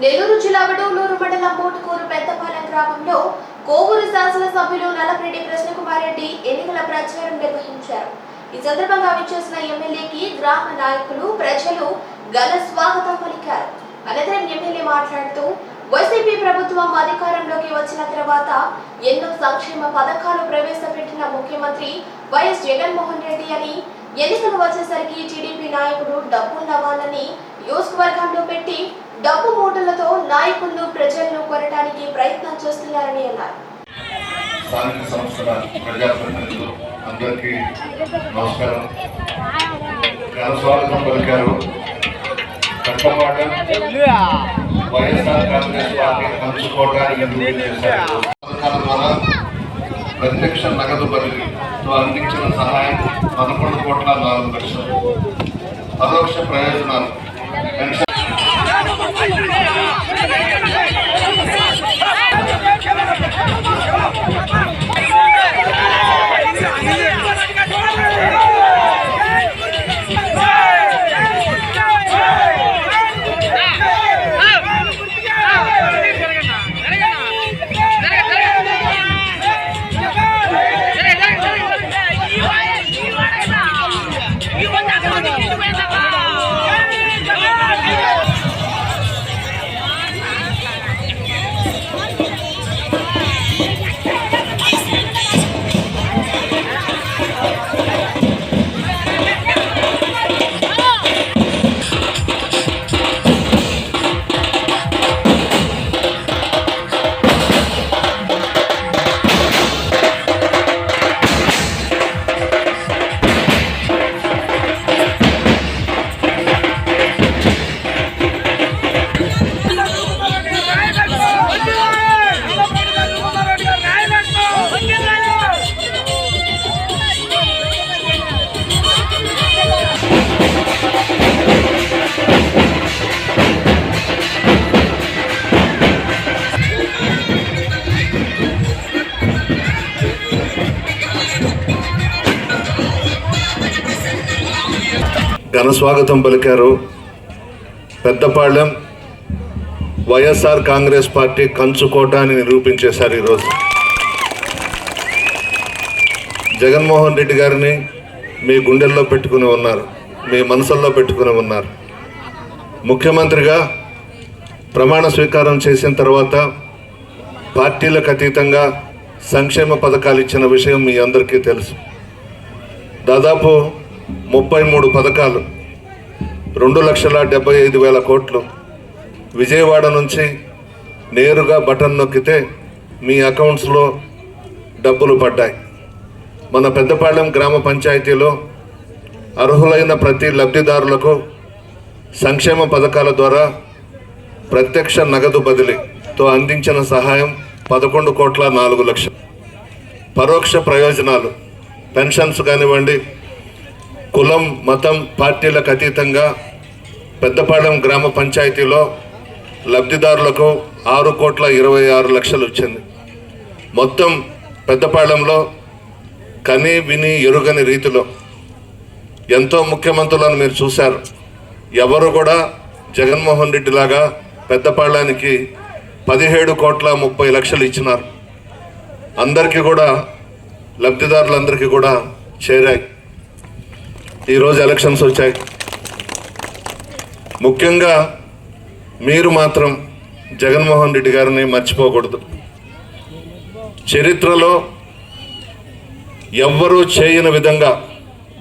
నెల్లూరు జిల్లా వడూలూరు మండలం మోటుకూరు పెద్దపాలెం గ్రామంలో కోవూరు శాసనసభ్యులు నల్లపరెడ్డి కృష్ణకుమార్ రెడ్డి ఎన్నికల ప్రచారం నిర్వహించారు. ఈ సందర్భంగా విచ్చేసిన ఎమ్మెల్యేకి గ్రామ నాయకులు ప్రజలు ఘన స్వాగతం పలికారు. అనంతరం ఎమ్మెల్యే మాట్లాడుతూ వైసీపీ ప్రభుత్వం అధికారంలోకి వచ్చిన తర్వాత ఎన్నో సంక్షేమ పథకాలు ప్రవేశపెట్టిన ముఖ్యమంత్రి వైఎస్ జగన్మోహన్ రెడ్డి అని ఎన్నికలు వచ్చేసరికి టీడీపీ నాయకుడు డబ్బున్నవాళ్ళని నియోజకవర్గంలో పెట్టి డబ్బు మూటలతో నాయకులను ప్రజలను కొనడానికి ప్రయత్నం చేస్తున్నారని అన్నారు. స్థానిక సంస్థల ప్రజాప్రతినిధులు అందరికీ నమస్కారం. ఘన స్వాగతం పలికారు. కట్టమాట వైఎస్ఆర్ కాంగ్రెస్ పార్టీ పంచుకోవడానికి పథకాల ద్వారా ప్రత్యక్ష నగదు బదిలీతో అందించిన సహాయం పదకొండు కోట్ల నాలుగు లక్షలు. పరోక్ష ప్రయోజనాలు ఘన స్వాగతం పలికారు పెద్దపాళెం వైఎస్ఆర్ కాంగ్రెస్ పార్టీ కంచుకోట అని నిరూపించేశారు ఈరోజు. జగన్మోహన్ రెడ్డి గారిని మీ గుండెల్లో పెట్టుకుని ఉన్నారు మీ మనసుల్లో పెట్టుకుని ఉన్నారు. ముఖ్యమంత్రిగా ప్రమాణ స్వీకారం చేసిన తర్వాత పార్టీలకు అతీతంగా సంక్షేమ పథకాలు ఇచ్చిన విషయం మీ అందరికీ తెలుసు. దాదాపు ముప్పై మూడు పథకాలు రెండు లక్షల డెబ్బై ఐదు వేల కోట్లు విజయవాడ నుంచి నేరుగా బటన్ నొక్కితే మీ అకౌంట్స్లో డబ్బులు పడ్డాయి. మన పెద్దపాళెం గ్రామ పంచాయతీలో అర్హులైన ప్రతి లబ్ధిదారులకు సంక్షేమ పథకాల ద్వారా ప్రత్యక్ష నగదు బదిలీతో అందించిన సహాయం పదకొండు కోట్ల నాలుగు లక్షలు. పరోక్ష ప్రయోజనాలు పెన్షన్స్ కానివ్వండి కులం మతం పార్టీలకు అతీతంగా పెద్దపాలెం గ్రామ పంచాయతీలో లబ్ధిదారులకు ఆరు కోట్ల ఇరవై ఆరు లక్షలు వచ్చింది. మొత్తం పెద్దపాళెంలో కని విని ఎరుగని రీతిలో ఎంతో ముఖ్యమంత్రులను మీరు చూశారు. ఎవరు కూడా జగన్మోహన్ రెడ్డి లాగా పెద్దపాళ్ళానికి పదిహేడు కోట్ల ముప్పై లక్షలు ఇచ్చినారు. అందరికీ కూడా లబ్ధిదారులందరికీ కూడా చేరాయి. ఈరోజు ఎలక్షన్స్ వచ్చాయి. ముఖ్యంగా మీరు మాత్రం జగన్మోహన్ రెడ్డి గారిని మర్చిపోకూడదు. చరిత్రలో ఎవ్వరూ చేయని విధంగా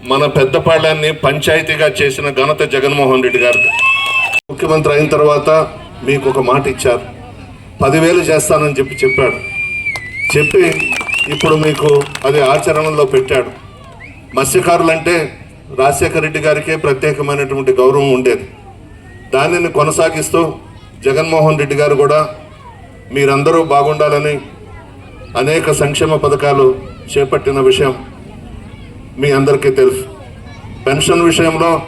మన పెద్దపాళ్యాన్ని పంచాయతీగా చేసిన ఘనత జగన్మోహన్ రెడ్డి గారిది. ముఖ్యమంత్రి అయిన తర్వాత మీకు ఒక మాట ఇచ్చారు. పదివేలు చేస్తానని చెప్పి చెప్పాడు. చెప్పి ఇప్పుడు మీకు అది ఆచరణలో పెట్టాడు. మత్స్యకారులంటే రాజశేఖర రెడ్డి గారికే ప్రత్యేకమైనటువంటి గౌరవం ఉండేది. దానిని కొనసాగిస్తూ జగన్మోహన్ రెడ్డి గారు కూడా మీరందరూ బాగుండాలని అనేక సంక్షేమ పథకాలు చేపట్టిన విషయం మీ అందరికీ తెలుసు. పెన్షన్ విషయంలో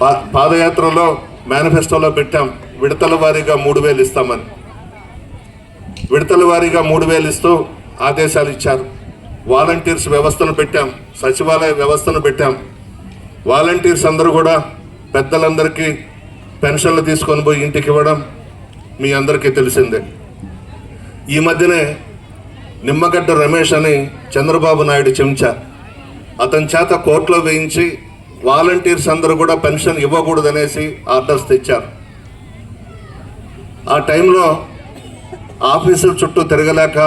పా పాదయాత్రలో మేనిఫెస్టోలో పెట్టాం. విడతల వారీగా మూడు వేలు ఇస్తామని. విడతల వారీగా మూడు వేలు ఇస్తూ ఆదేశాలు ఇచ్చారు. వాలంటీర్స్ వ్యవస్థను పెట్టాం. సచివాలయ వ్యవస్థను పెట్టాం. వాలంటీర్స్ అందరూ కూడా పెద్దలందరికీ పెన్షన్లు తీసుకొని పోయి ఇంటికి ఇవ్వడం మీ అందరికీ తెలిసిందే. ఈ మధ్యనే నిమ్మగడ్డ రమేష్ అని చంద్రబాబు నాయుడు చెంచా. అతని చేత కోర్టులో వేయించి వాలంటీర్స్ అందరూ కూడా పెన్షన్ ఇవ్వకూడదనేసి ఆర్డర్స్ తెచ్చారు. ఆ టైంలో ఆఫీసుల చుట్టూ తిరగలేక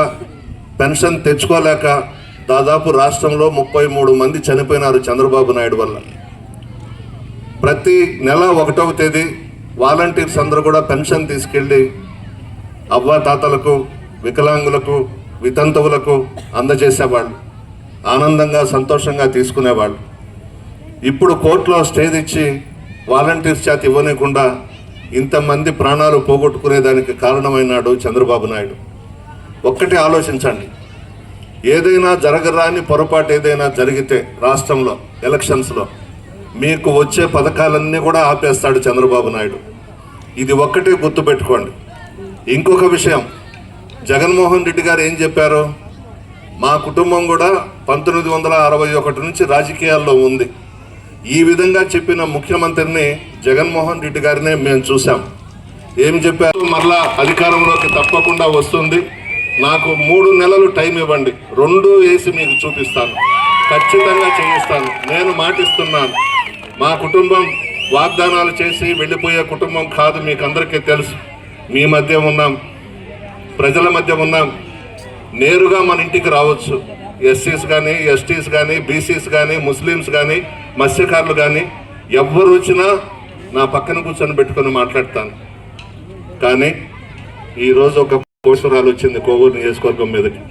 పెన్షన్ తెచ్చుకోలేక దాదాపు రాష్ట్రంలో ముప్పై మూడు మంది చనిపోయినారు చంద్రబాబు నాయుడు వల్ల. ప్రతి నెల ఒకటవ తేదీ వాలంటీర్స్ అందరూ కూడా పెన్షన్ తీసుకెళ్ళి అవ్వాతాతలకు వికలాంగులకు వితంతువులకు అందజేసేవాళ్ళు. ఆనందంగా సంతోషంగా తీసుకునేవాళ్ళు. ఇప్పుడు కోర్టులో స్టే తెచ్చి వాలంటీర్స్ చేత ఇవ్వనీయకుండా ఇంతమంది ప్రాణాలు పోగొట్టుకునేదానికి కారణమైనాడు చంద్రబాబు నాయుడు. ఒక్కటి ఆలోచించండి. ఏదైనా జరగరాని పొరపాటు ఏదైనా జరిగితే రాష్ట్రంలో ఎలక్షన్స్లో మీకు వచ్చే పథకాలన్నీ కూడా ఆపేస్తాడు చంద్రబాబు నాయుడు. ఇది ఒక్కటే గుర్తుపెట్టుకోండి. ఇంకొక విషయం జగన్మోహన్ రెడ్డి గారు ఏం చెప్పారు? మా కుటుంబం కూడా పంతొమ్మిది వందల అరవై ఒకటి నుంచి రాజకీయాల్లో ఉంది. ఈ విధంగా చెప్పిన ముఖ్యమంత్రిని జగన్మోహన్ రెడ్డి గారినే మేము చూసాం ఏం చెప్పారు? మరలా అధికారంలోకి తప్పకుండా వస్తుంది. నాకు మూడు నెలలు టైం ఇవ్వండి. రెండు వేసి మీకు చూపిస్తాను. ఖచ్చితంగా చేయిస్తాను. నేను మాటిస్తున్నాను. మా కుటుంబం వాగ్దానాలు చేసి వెళ్ళిపోయే కుటుంబం కాదు మీకు అందరికీ తెలుసు. మీ మధ్య ఉన్నాం. ప్రజల మధ్య ఉన్నాం. నేరుగా మన ఇంటికి రావచ్చు. ఎస్సీస్ కానీ ఎస్టీస్ కానీ బీసీస్ కానీ ముస్లిమ్స్ కానీ మత్స్యకారులు కానీ ఎవరు వచ్చినా నా పక్కన కూర్చొని పెట్టుకొని మాట్లాడతాను. కానీ ఈరోజు ఒక కోసరాలు వచ్చింది కోవూరు నియోజకవర్గం మీదకి.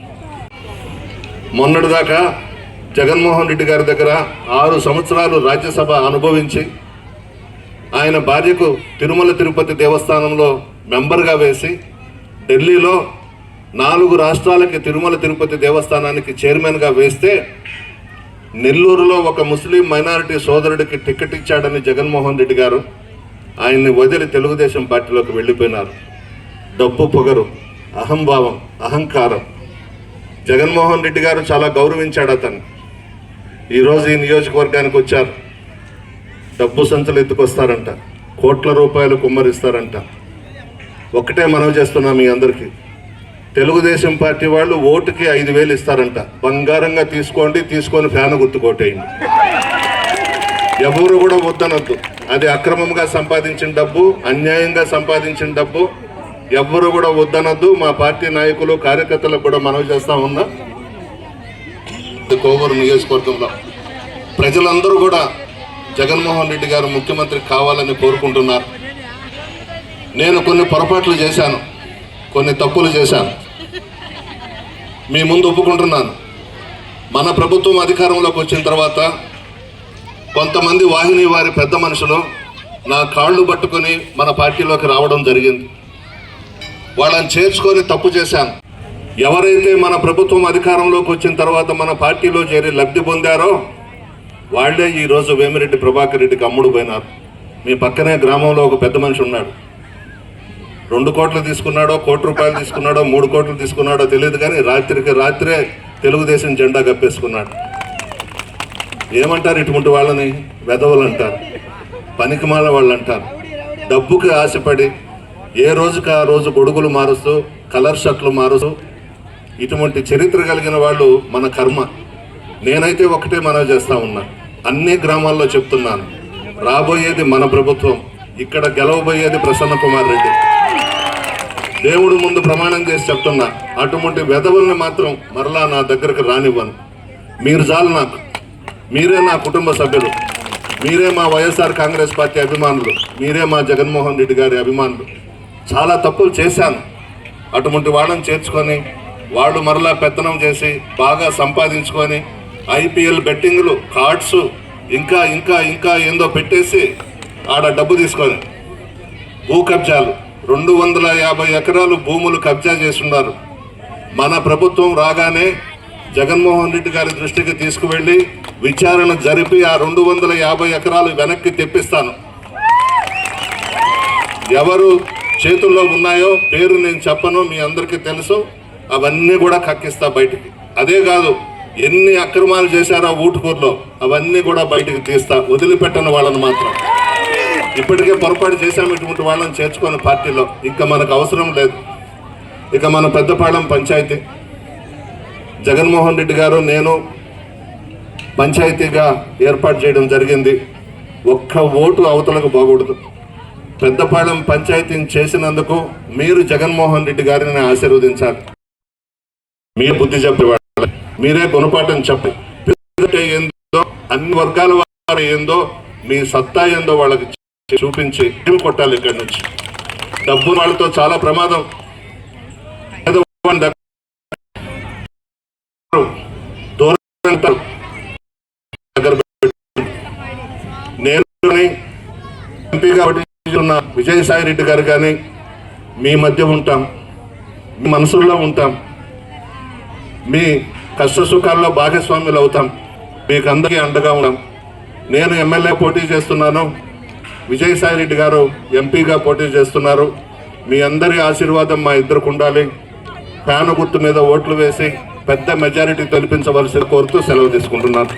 మొన్నటిదాకా జగన్మోహన్ రెడ్డి గారి దగ్గర ఆరు సంవత్సరాలు రాజ్యసభ అనుభవించి ఆయన భార్యకు తిరుమల తిరుపతి దేవస్థానంలో మెంబర్గా వేసి ఢిల్లీలో నాలుగు రాష్ట్రాలకి తిరుమల తిరుపతి దేవస్థానానికి చైర్మన్గా వేస్తే నెల్లూరులో ఒక ముస్లిం మైనారిటీ సోదరుడికి టికెట్ ఇచ్చాడని జగన్మోహన్ రెడ్డి గారు ఆయన్ని వదిలి తెలుగుదేశం పార్టీలోకి వెళ్ళిపోయినారు. డబ్బు పొగరు. అహంభావం అహంకారం. జగన్మోహన్ రెడ్డి గారు చాలా గౌరవించాడు అతన్ని. ఈరోజు ఈ నియోజకవర్గానికి వచ్చారు. డబ్బు సంచులు ఎత్తుకొస్తారంట. కోట్ల రూపాయలు కుమ్మరిస్తారంట. ఒక్కటే మనవి చేస్తున్నా మీ అందరికీ. తెలుగుదేశం పార్టీ వాళ్ళు ఓటుకి ఐదు వేలు ఇస్తారంట. బంగారంగా తీసుకోండి తీసుకొని ఫ్యాన్ గుర్తుకోటేయండి ఎవరు కూడా వద్దనొద్దు. అది అక్రమంగా సంపాదించిన డబ్బు అన్యాయంగా సంపాదించిన డబ్బు ఎవ్వరు కూడా వద్దనద్దు. మా పార్టీ నాయకులు కార్యకర్తలకు కూడా మనవి చేస్తా ఉన్నా. కోవూరు నియోజకవర్గంలో ప్రజలందరూ కూడా జగన్మోహన్ రెడ్డి గారు ముఖ్యమంత్రి కావాలని కోరుకుంటున్నారు. నేను కొన్ని పొరపాట్లు చేశాను. కొన్ని తప్పులు చేశాను. మీ ముందు ఒప్పుకుంటున్నాను. మన ప్రభుత్వం అధికారంలోకి వచ్చిన తర్వాత కొంతమంది వాహిని వారి పెద్ద మనుషులు నా కాళ్ళు పట్టుకొని మన పార్టీలోకి రావడం జరిగింది. వాళ్ళని చేర్చుకొని తప్పు చేశాను. ఎవరైతే మన ప్రభుత్వం అధికారంలోకి వచ్చిన తర్వాత మన పార్టీలో చేరి లబ్ధి పొందారో వాళ్ళే ఈరోజు వేమిరెడ్డి ప్రభాకర్ రెడ్డికి అమ్ముడు పోయినారు. మీ పక్కనే గ్రామంలో ఒక పెద్ద మనిషి ఉన్నాడు. రెండు కోట్లు తీసుకున్నాడో కోటి రూపాయలు తీసుకున్నాడో మూడు కోట్లు తీసుకున్నాడో తెలియదు కానీ రాత్రికి రాత్రే తెలుగుదేశం జెండా కప్పేసుకున్నాడు. ఏమంటారు ఇటువంటి వాళ్ళని? వెధవులు అంటారు పనికిమాల వాళ్ళు అంటారు డబ్బుకి ఆశపడి ఏ రోజుకి ఆ రోజు గొడుగులు మారుస్తూ కలర్ షర్ట్లు మారుస్తూ ఇటువంటి చరిత్ర కలిగిన వాళ్ళు మన కర్మ. నేనైతే ఒకటే మనవి చేస్తా ఉన్నా. అన్ని గ్రామాల్లో చెప్తున్నాను. రాబోయేది మన ప్రభుత్వం ఇక్కడ గెలవబోయేది ప్రసన్న కుమార్ రెడ్డి. దేవుడు ముందు ప్రమాణం చేసి చెప్తున్నా అటువంటి వెధవుల్ని మాత్రం మరలా నా దగ్గరకు రానివ్వను. మీరు చాలు నాకు. మీరే నా కుటుంబ సభ్యులు. మీరే మా వైఎస్ఆర్ కాంగ్రెస్ పార్టీ అభిమానులు. మీరే మా జగన్మోహన్ రెడ్డి గారి అభిమానులు. చాలా తప్పులు చేశాను. అటువంటి వాళ్ళని చేర్చుకొని వాళ్ళు మరలా పెత్తనం చేసి బాగా సంపాదించుకొని ఐపీఎల్ బెట్టింగ్లు కార్డ్స్ ఇంకా ఇంకా ఇంకా ఏందో పెట్టేసి ఆడ డబ్బు తీసుకొని భూ కబ్జాలు రెండు వందల యాభై ఎకరాలు భూములు కబ్జా చేస్తున్నారు. మన ప్రభుత్వం రాగానే జగన్మోహన్ రెడ్డి గారి దృష్టికి తీసుకువెళ్ళి విచారణ జరిపి ఆ రెండు వందల యాభై ఎకరాలు వెనక్కి తెప్పిస్తాను. ఎవరు చేతుల్లో ఉన్నాయో పేరు నేను చెప్పను మీ అందరికీ తెలుసు. అవన్నీ కూడా కక్కిస్తా బయటికి. అదే కాదు ఎన్ని అక్రమాలు చేశారో ఊటుకూరులో అవన్నీ కూడా బయటికి తీస్తా. వదిలిపెట్టను వాళ్ళని మాత్రం. ఇప్పటికే పొరపాటు చేశాము ఇటువంటి వాళ్ళని చేర్చుకొని పార్టీలో. ఇంకా మనకు అవసరం లేదు. ఇక మన పెద్దపాళెం పంచాయతీ. జగన్మోహన్ రెడ్డి గారు నేను పంచాయతీగా ఏర్పాటు చేయడం జరిగింది. ఒక్క ఓటు అవతలకు పోకూడదు. పెద్దపాళెం పంచాయతీని చేసినందుకు మీరు జగన్మోహన్ రెడ్డి గారిని ఆశీర్వదించాలి మీరు బుద్ధి చెప్పేవాళ్ళు మీరే గుణపాఠం చెప్పి ఏందో అన్ని వర్గాల వారు ఏందో మీ సత్తా ఏందో వాళ్ళకి చూపించి ఏమి కొట్టాలి ఇక్కడి నుంచి డబ్బు వాళ్ళతో చాలా ప్రమాదం దూరం వెళ్తారు. దగ్గర పెట్టుకుంటారు. ఉన్న విజయసాయి రెడ్డి గారు కానీ మీ మధ్య ఉంటాం మీ మనసుల్లో ఉంటాం మీ కష్ట సుఖాల్లో భాగస్వాములు అవుతాం మీకు అందరికీ అండగా ఉన్నాం నేను ఎమ్మెల్యే పోటీ చేస్తున్నాను విజయసాయి రెడ్డి గారు ఎంపీగా పోటీ చేస్తున్నారు. మీ అందరి ఆశీర్వాదం మా ఇద్దరికి ఉండాలి. ఫ్యాను గుర్తు మీద ఓట్లు వేసి పెద్ద మెజారిటీ తెలిపించవలసి కోరుతూ సెలవు తీసుకుంటున్నాను.